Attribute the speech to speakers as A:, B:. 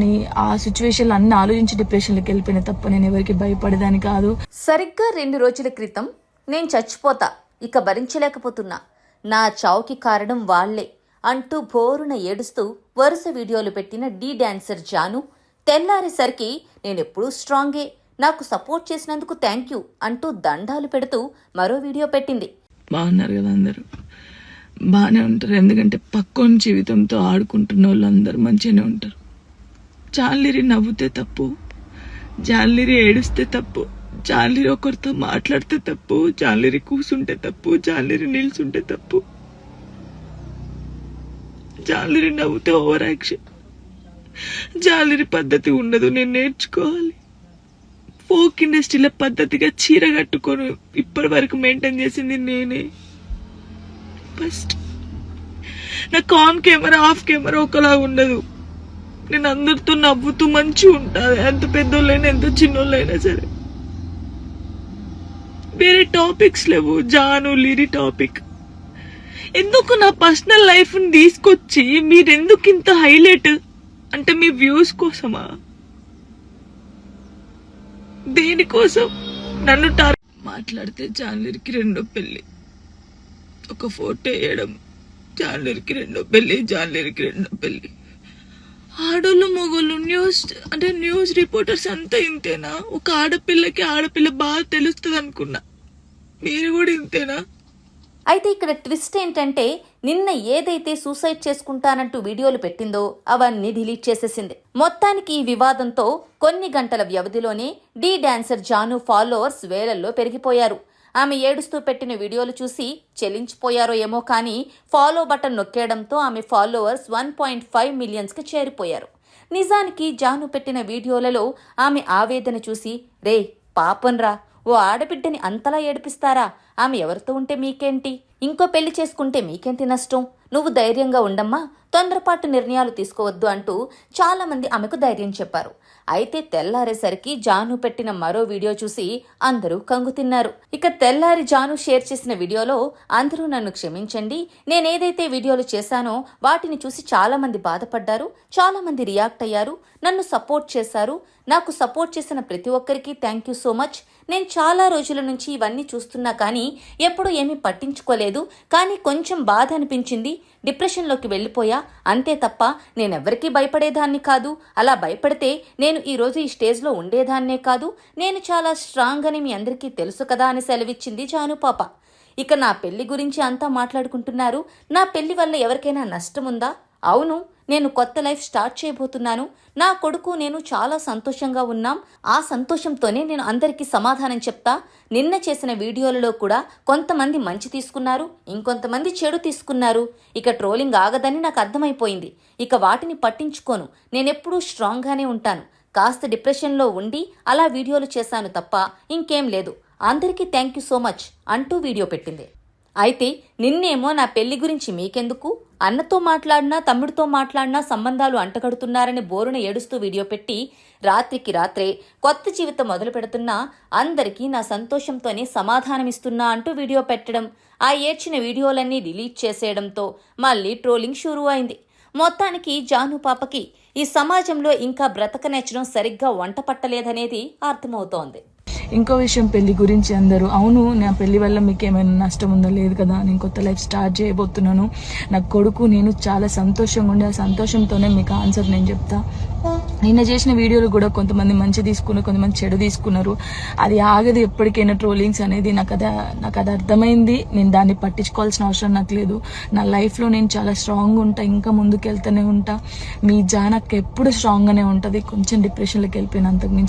A: కానీ ఆ సిచ్యువేషన్లు అన్ని ఆలోచించి డిప్రెషన్లోకి వెళ్ళిపోయిన తప్ప నేను ఎవరికి భయపడేదాని కాదు.
B: సరిగ్గా రెండు రోజుల క్రితం నేను చచ్చిపోతా ఇక భరించలేకపోతున్నా. నా చావుకి కారణం వాళ్ళే అంటూ బోరున ఏడుస్తూ వరుస వీడియోలు పెట్టిన డీ డాన్సర్ జాను తెల్లారేసరికి నేనెప్పుడూ స్ట్రాంగే నాకు సపోర్ట్ చేసినందుకు థ్యాంక్ యూ అంటూ దండాలు పెడుతూ మరో వీడియో పెట్టింది.
A: బాగున్నారు కదా అందరూ. బాగానే ఉంటారు ఎందుకంటే పక్కోని జీవితంతో ఆడుకుంటున్న వాళ్ళు అందరూ మంచిగానే ఉంటారు. జాన్లిరి నవ్వుతే తప్పు జాన్లిరి ఏడుస్తే తప్పు జాన్లిరి ఒకరితో మాట్లాడితే తప్పు జాన్లిరి కూసుంటే తప్పు జాన్లిరి నిల్చుంటే తప్పు. జాన్లిరి నవ్వుతే ఓవర్ యాక్షన్. జాలిరి పద్ధతి ఉండదు నేను నేర్చుకోవాలి. ఫోక్ ఇండస్ట్రీలో పద్ధతిగా చీర కట్టుకొని ఇప్పటి వరకు మెయింటైన్ చేసింది నేనే. ఫస్ట్ నా కామ్ కెమెరా ఆఫ్ కెమెరా ఒకలా ఉండదు. నేను అందరితో నవ్వుతూ మంచి ఉంటాను ఎంత పెద్దోళ్ళైనా ఎంత చిన్నోళ్ళైనా సరే. వేరే టాపిక్స్ లేవు. జాను లిరి టాపిక్ ఎందుకు నా పర్సనల్ లైఫ్ని తీసుకొచ్చి మీరెందుకు ఇంత హైలైట్ అంటే మీ వ్యూస్ కోసమా? దేనికోసం? నన్ను టార్ మాట్లాడితే జాన్లీర్కి రెండో పెళ్ళి ఒక ఫోటో వేయడం జాన్లీర్కి రెండో పెళ్ళి జాన్లీర్కి రెండో పెళ్ళి ఆడోళ్ళు మొగోళ్ళు న్యూస్ అంటే న్యూస్ రిపోర్టర్స్ అంతా ఇంతేనా? ఒక ఆడపిల్లకి ఆడపిల్ల బాగా తెలుస్తుంది అనుకున్నా మీరు కూడా ఇంతేనా?
B: అయితే ఇక్కడ ట్విస్ట్ ఏంటంటే నిన్న ఏదైతే సూసైడ్ చేసుకుంటానంటూ వీడియోలు పెట్టిందో అవన్నీ డిలీట్ చేసేసింది. మొత్తానికి ఈ వివాదంతో కొన్ని గంటల వ్యవధిలోనే డీ డాన్సర్ జాను ఫాలోవర్స్ వేలల్లో పెరిగిపోయారు. ఆమె ఏడుస్తూ పెట్టిన వీడియోలు చూసి చెల్లించిపోయారో ఏమో కానీ ఫాలో బటన్ నొక్కేయడంతో ఆమె ఫాలోవర్స్ వన్ పాయింట్ ఫైవ్ మిలియన్స్కి చేరిపోయారు. నిజానికి జాను పెట్టిన వీడియోలలో ఆమె ఆవేదన చూసి రే పాపంరా ఓ ఆడబిడ్డని అంతలా ఏడిపిస్తారా? ఆమె ఎవరితో ఉంటే మీకేంటి? ఇంకో పెళ్ళి చేసుకుంటే మీకేంటి నష్టం? నువ్వు ధైర్యంగా ఉండమ్మా తొందరపాటు నిర్ణయాలు తీసుకోవద్దు అంటూ చాలామంది ఆమెకు ధైర్యం చెప్పారు. అయితే తెల్లారేసరికి జాను పెట్టిన మరో వీడియో చూసి అందరూ కంగు తిన్నారు. ఇక తెల్లారి జాను షేర్ చేసిన వీడియోలో అందరూ నన్ను క్షమించండి. నేనేదైతే వీడియోలు చేశానో వాటిని చూసి చాలా మంది బాధపడ్డారు. చాలా మంది రియాక్ట్ అయ్యారు. నన్ను సపోర్ట్ చేశారు. నాకు సపోర్ట్ చేసిన ప్రతి ఒక్కరికి థ్యాంక్ యూ సో మచ్. నేను చాలా రోజుల నుంచి ఇవన్నీ చూస్తున్నా కానీ ఎప్పుడూ ఏమీ పట్టించుకోలేదు. కానీ కొంచెం బాధ అనిపించింది. డిప్రెషన్లోకి వెళ్ళిపోయా. అంతే తప్ప నేనెవ్వరికీ భయపడేదాన్ని కాదు. అలా భయపడితే నేను ఈరోజు ఈ స్టేజ్లో ఉండేదాన్నే కాదు. నేను చాలా స్ట్రాంగ్ అని మీ అందరికీ తెలుసు కదా అని సెలవిచ్చింది జానుపాప. ఇక నా పెళ్ళి గురించి అంతా మాట్లాడుకుంటున్నారు. నా పెళ్ళి వల్ల ఎవరికైనా నష్టముందా? అవును. నేను కొత్త లైఫ్ స్టార్ట్ చేయబోతున్నాను. నా కొడుకు నేను చాలా సంతోషంగా ఉన్నాం. ఆ సంతోషంతోనే నేను అందరికీ సమాధానం చెప్తా. నిన్న చేసిన వీడియోలలో కూడా కొంతమంది మంచి తీసుకున్నారు ఇంకొంతమంది చెడు తీసుకున్నారు. ఇక ట్రోలింగ్ ఆగదని నాకు అర్థమైపోయింది. ఇక వాటిని పట్టించుకోను. నేనెప్పుడూ స్ట్రాంగ్గానే ఉంటాను. కాస్త డిప్రెషన్లో ఉండి అలా వీడియోలు చేశాను తప్ప ఇంకేం లేదు. అందరికీ థ్యాంక్ యూ సో మచ్ అంటూ వీడియో పెట్టింది. అయితే నిన్నేమో నా పెళ్ళి గురించి మీకెందుకు? అన్నతో మాట్లాడినా తమ్ముడితో మాట్లాడినా సంబంధాలు అంటగడుతున్నారని బోరున ఏడుస్తూ వీడియో పెట్టి రాత్రికి రాత్రే కొత్త జీవితం మొదలు పెడుతున్నా అందరికీ నా సంతోషంతోనే సమాధానమిస్తున్నా అంటూ వీడియో పెట్టడం ఆ ఏడ్చిన వీడియోలన్నీ డిలీట్ చేసేయడంతో మళ్ళీ ట్రోలింగ్ షురూ అయింది మొత్తానికి జాను పాపకి ఈ సమాజంలో ఇంకా బ్రతకనెచ్చడం సరిగ్గా వంట పట్టలేదనేది అర్థమవుతోంది.
A: ఇంకో విషయం పెళ్ళి గురించి అందరూ అవును నా పెళ్ళి వల్ల మీకు ఏమైనా నష్టం ఉందో? లేదు కదా నేను కొత్త లైఫ్ స్టార్ట్ చేయబోతున్నాను. నా కొడుకు నేను చాలా సంతోషంగా ఉండే ఆ సంతోషంతోనే మీకు ఆన్సర్ నేను చెప్తా. నిన్న చేసిన వీడియోలు కూడా కొంతమంది మంచి తీసుకున్నారు కొంతమంది చెడు తీసుకున్నారు. అది ఆగదు ఎప్పటికైనా ట్రోలింగ్స్ అనేది. నాకు అది నాకు అది అర్థమైంది. నేను దాన్ని పట్టించుకోవాల్సిన అవసరం నాకు లేదు. నా లైఫ్లో నేను చాలా స్ట్రాంగ్ ఉంటా ఇంకా ముందుకు వెళ్తూనే ఉంటా. మీ జానక్ ఎప్పుడు స్ట్రాంగ్గానే ఉంటుంది. కొంచెం డిప్రెషన్లోకి వెళ్ళిపోయినంతకు మించి.